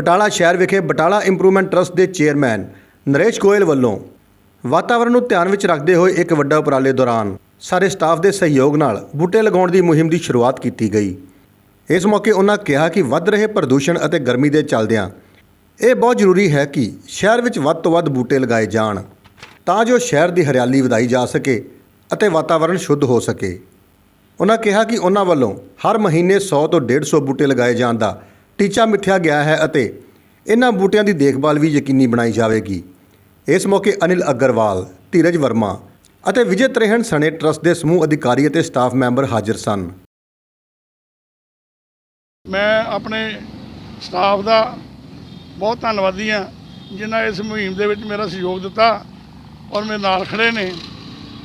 ਬਟਾਲਾ ਸ਼ਹਿਰ ਵਿਖੇ Batala improvement trust ਦੇ ਚੇਅਰਮੈਨ ਨਰੇਸ਼ ਗੋਇਲ ਵੱਲੋਂ ਵਾਤਾਵਰਣ ਨੂੰ ਧਿਆਨ ਵਿੱਚ ਰੱਖਦੇ ਹੋਏ ਇੱਕ ਵੱਡਾ ਉਪਰਾਲੇ ਦੌਰਾਨ ਸਾਰੇ ਸਟਾਫ ਦੇ ਸਹਿਯੋਗ ਨਾਲ ਬੂਟੇ ਲਗਾਉਣ ਦੀ ਮੁਹਿੰਮ ਦੀ ਸ਼ੁਰੂਆਤ ਕੀਤੀ ਗਈ। ਇਸ ਮੌਕੇ ਉਹਨਾਂ ਕਿਹਾ ਕਿ ਵੱਧ ਰਹੇ ਪ੍ਰਦੂਸ਼ਣ ਅਤੇ ਗਰਮੀ ਦੇ ਚੱਲਦਿਆਂ ਇਹ ਬਹੁਤ ਜ਼ਰੂਰੀ ਹੈ ਕਿ ਸ਼ਹਿਰ ਵਿੱਚ ਵੱਧ ਤੋਂ ਵੱਧ ਬੂਟੇ ਲਗਾਏ ਜਾਣ ਤਾਂ ਜੋ ਸ਼ਹਿਰ ਦੀ ਹਰਿਆਲੀ ਵਧਾਈ ਜਾ ਸਕੇ ਅਤੇ ਵਾਤਾਵਰਣ ਸ਼ੁੱਧ ਹੋ ਸਕੇ। ਉਹਨਾਂ ਕਿਹਾ ਕਿ ਉਹਨਾਂ ਵੱਲੋਂ ਹਰ ਮਹੀਨੇ 100 ਤੋਂ 150 ਬੂਟੇ ਲਗਾਏ ਜਾਣ ਦਾ ਟੀਚਾ ਮਿੱਥਿਆ ਗਿਆ ਹੈ ਅਤੇ ਇਹਨਾਂ ਬੂਟਿਆਂ ਦੀ ਦੇਖਭਾਲ ਵੀ ਯਕੀਨੀ ਬਣਾਈ ਜਾਵੇਗੀ। ਇਸ ਮੌਕੇ ਅਨਿਲ ਅਗਰਵਾਲ, ਧੀਰਜ ਵਰਮਾ ਅਤੇ ਵਿਜੇ ਤ੍ਰੇਹਣ ਸਣੇ ਟਰਸਟ ਦੇ ਸਮੂਹ ਅਧਿਕਾਰੀ ਅਤੇ ਸਟਾਫ ਮੈਂਬਰ ਹਾਜ਼ਰ ਸਨ। ਮੈਂ ਆਪਣੇ ਸਟਾਫ ਦਾ ਬਹੁਤ ਧੰਨਵਾਦੀ ਹਾਂ, ਜਿਨ੍ਹਾਂ ਇਸ ਮੁਹਿੰਮ ਦੇ ਵਿੱਚ ਮੇਰਾ ਸਹਿਯੋਗ ਦਿੱਤਾ ਔਰ ਮੇਰੇ ਨਾਲ ਖੜੇ ਨੇ।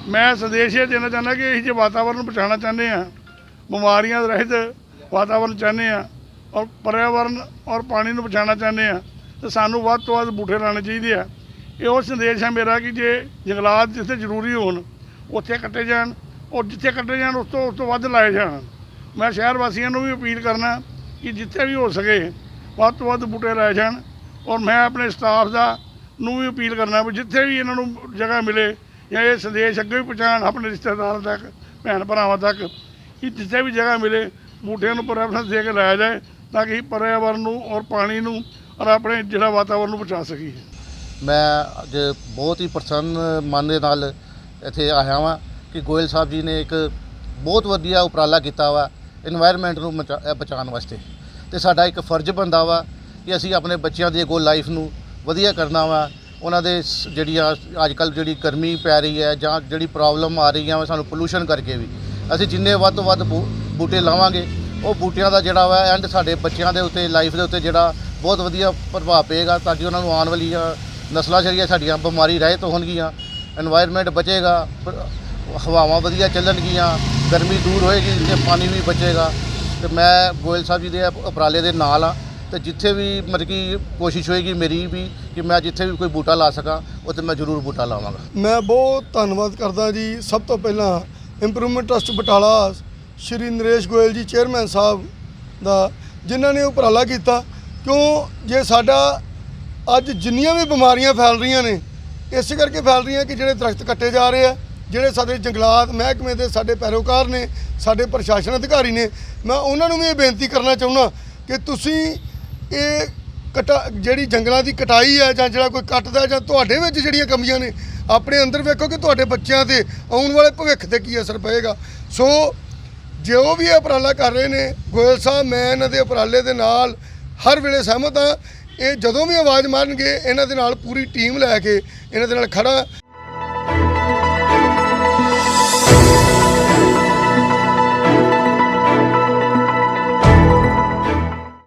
ਮੈਂ ਸੰਦੇਸ਼ ਇਹ ਦੇਣਾ ਚਾਹੁੰਦਾ ਕਿ ਅਸੀਂ ਜੇ ਵਾਤਾਵਰਨ ਨੂੰ ਬਚਾਉਣਾ ਚਾਹੁੰਦੇ ਹਾਂ, ਬਿਮਾਰੀਆਂ ਰਹਿਤ ਵਾਤਾਵਰਨ ਚਾਹੁੰਦੇ ਹਾਂ ਔਰ ਪਰਿਆਵਰਨ ਔਰ ਪਾਣੀ ਨੂੰ ਬਚਾਉਣਾ ਚਾਹੁੰਦੇ ਹਾਂ ਤੇ ਸਾਨੂੰ ਵੱਧ ਤੋਂ ਵੱਧ ਬੂਟੇ ਲਾਉਣੇ ਚਾਹੀਦੇ ਆ। ਇਹ ਉਹ ਸੰਦੇਸ਼ ਹੈ ਮੇਰਾ ਕਿ ਜੇ ਜੰਗਲਾਤ ਜਿੱਥੇ ਜ਼ਰੂਰੀ ਹੋਣ, ਉੱਥੇ ਕੱਟੇ ਜਾਣ ਔਰ ਜਿੱਥੇ ਕੱਟੇ ਜਾਣ, ਉਸ ਤੋਂ ਉਸ ਤੋਂ ਵੱਧ ਲਾਏ ਜਾਣ। ਮੈਂ ਸ਼ਹਿਰ ਵਾਸੀਆਂ ਨੂੰ ਵੀ ਅਪੀਲ ਕਰਨਾ ਕਿ ਜਿੱਥੇ ਵੀ ਹੋ ਸਕੇ, ਵੱਧ ਤੋਂ ਵੱਧ ਬੂਟੇ ਲਾਏ ਜਾਣ ਔਰ ਮੈਂ ਆਪਣੇ ਸਟਾਫ ਦਾ ਨੂੰ ਵੀ ਅਪੀਲ ਕਰਨਾ ਵੀ ਜਿੱਥੇ ਵੀ ਇਹਨਾਂ ਨੂੰ ਜਗ੍ਹਾ ਮਿਲੇ ਜਾਂ ਇਹ ਸੰਦੇਸ਼ ਅੱਗੇ ਵੀ ਪਹੁੰਚਾਉਣ, ਆਪਣੇ ਰਿਸ਼ਤੇਦਾਰਾਂ ਤੱਕ, ਭੈਣ ਭਰਾਵਾਂ ਤੱਕ, ਕਿ ਜਿੱਥੇ ਵੀ ਜਗ੍ਹਾ ਮਿਲੇ, ਬੂਟਿਆਂ ਨੂੰ ਪ੍ਰੈਫਰੈਂਸ ਦੇ ਕੇ ਲਾਇਆ ਜਾਏ ਤਾਂ ਕਿ ਪਰਿਆਵਰਨ ਨੂੰ ਔਰ ਪਾਣੀ ਨੂੰ ਔਰ ਆਪਣੇ ਜਿਹੜਾ ਵਾਤਾਵਰਨ ਨੂੰ ਬਚਾ ਸਕੀਏ। ਮੈਂ ਅੱਜ ਬਹੁਤ ਹੀ ਪ੍ਰਸੰਨ ਮਨ ਦੇ ਨਾਲ ਇੱਥੇ ਆਇਆ ਵਾਂ ਕਿ ਗੋਇਲ ਸਾਹਿਬ ਜੀ ਨੇ ਇੱਕ ਬਹੁਤ ਵਧੀਆ ਉਪਰਾਲਾ ਕੀਤਾ ਵਾ এনवायरमेंट ਨੂੰ ਬਚਾਉਣ ਵਾਸਤੇ। ਤੇ ਸਾਡਾ ਇੱਕ ਫਰਜ਼ ਬਣਦਾ ਵਾ ਕਿ ਅਸੀਂ ਆਪਣੇ ਬੱਚਿਆਂ ਦੀ ਗੋ ਲਾਈਫ ਨੂੰ ਵਧੀਆ ਕਰਨਾ ਵਾ। ਉਹਨਾਂ ਦੇ ਜਿਹੜੀਆਂ ਅੱਜ ਕੱਲ ਜਿਹੜੀ ਗਰਮੀ ਪੈ ਰਹੀ ਹੈ ਜਾਂ ਜਿਹੜੀ ਪ੍ਰੋਬਲਮ ਆ ਰਹੀਆਂ ਵਾ ਸਾਨੂੰ ਪੋਲੂਸ਼ਨ ਕਰਕੇ ਵੀ। ਅਸੀਂ ਜਿੰਨੇ ਵੱਧ ਤੋਂ ਵੱਧ ਬੂਟੇ ਲਾਵਾਂਗੇ ਉਹ ਬੂਟਿਆਂ ਦਾ ਜਿਹੜਾ ਵਾ ਐਂਡ ਸਾਡੇ ਬੱਚਿਆਂ ਦੇ ਉੱਤੇ ਲਾਈਫ ਦੇ ਉੱਤੇ ਜਿਹੜਾ ਬਹੁਤ ਵਧੀਆ ਪ੍ਰਭਾਵ ਪਏਗਾ ਤਾਂ ਕਿ ਉਹਨਾਂ ਨੂੰ ਆਉਣ ਵਾਲੀਆਂ ਨਸਲਾਂ ਜਿਹੜੀਆਂ ਸਾਡੀਆਂ ਬਿਮਾਰੀ ਰਹਿਤ ਹੋਣਗੀਆਂ এনवायरमेंट ਬਚੇਗਾ, ਹਵਾਵਾਂ ਵਧੀਆ ਚੱਲਣਗੀਆਂ, ਗਰਮੀ ਦੂਰ ਹੋਏਗੀ, ਤੇ ਪਾਣੀ ਵੀ ਬਚੇਗਾ। ਤੇ ਮੈਂ ਗੋਇਲ ਸਾਹਿਬ ਜੀ ਦੇ ਉਪਰਾਲੇ ਦੇ ਨਾਲ ਆ, ਤੇ ਜਿੱਥੇ ਵੀ ਮਤਲਬ ਕਿ ਕੋਸ਼ਿਸ਼ ਹੋਏਗੀ ਮੇਰੀ ਵੀ ਕਿ ਮੈਂ ਜਿੱਥੇ ਵੀ ਕੋਈ ਬੂਟਾ ਲਾ ਸਕਾਂ, ਉੱਥੇ ਮੈਂ ਜ਼ਰੂਰ ਬੂਟਾ ਲਾਵਾਂਗਾ। ਮੈਂ ਬਹੁਤ ਧੰਨਵਾਦ ਕਰਦਾ ਜੀ। ਸਭ ਤੋਂ ਪਹਿਲਾਂ improvement trust Batala Shri Naresh Goyal ji, chairman Sahib ਦਾ, ਜਿਨ੍ਹਾਂ ਨੇ ਉਪਰਾਲਾ ਕੀਤਾ, ਕਿਉਂ ਜੇ ਸਾਡਾ ਅੱਜ ਜਿੰਨੀਆਂ ਵੀ ਬਿਮਾਰੀਆਂ ਫੈਲ ਰਹੀਆਂ ਨੇ, ਇਸ ਕਰਕੇ ਫੈਲ ਰਹੀਆਂ ਕਿ ਜਿਹੜੇ ਦਰਖਤ ਕੱਟੇ ਜਾ ਰਹੇ ਆ, ਜਿਹੜੇ ਸਾਡੇ ਜੰਗਲਾਤ ਮਹਿਕਮੇ ਦੇ ਸਾਡੇ ਪੈਰੋਕਾਰ ਨੇ, ਸਾਡੇ ਪ੍ਰਸ਼ਾਸਨ ਅਧਿਕਾਰੀ ਨੇ, ਮੈਂ ਉਹਨਾਂ ਨੂੰ ਵੀ ਇਹ ਬੇਨਤੀ ਕਰਨਾ ਚਾਹੁੰਦਾ ਕਿ ਤੁਸੀਂ ਇਹ ਕਟਾ, ਜਿਹੜੀ ਜੰਗਲਾਂ ਦੀ ਕਟਾਈ ਹੈ ਜਾਂ ਜਿਹੜਾ ਕੋਈ ਕੱਟਦਾ, ਜਾਂ ਤੁਹਾਡੇ ਵਿੱਚ ਜਿਹੜੀਆਂ ਕਮੀਆਂ ਨੇ, ਆਪਣੇ ਅੰਦਰ ਵੇਖੋ ਕਿ ਤੁਹਾਡੇ ਬੱਚਿਆਂ ਤੇ ਆਉਣ ਵਾਲੇ ਭਵਿੱਖ ਤੇ ਕੀ ਅਸਰ ਪਏਗਾ। ਸੋ ਜੋ ਵੀ ਇਹ ਉਪਰਾਲਾ ਕਰ ਰਹੇ ਨੇ, ਗੋਇਲ ਸਾਹਿਬ, ਮੈਂ ਇਹਨਾਂ ਦੇ ਉਪਰਾਲੇ ਦੇ ਨਾਲ ਹਰ ਵੇਲੇ ਸਹਿਮਤ ਹਾਂ। ਇਹ ਜਦੋਂ ਵੀ ਆਵਾਜ਼ ਮਾਰਨਗੇ, ਇਹਨਾਂ ਦੇ ਨਾਲ ਪੂਰੀ ਟੀਮ ਲੈ ਕੇ ਇਹਨਾਂ ਦੇ ਨਾਲ ਖੜਾ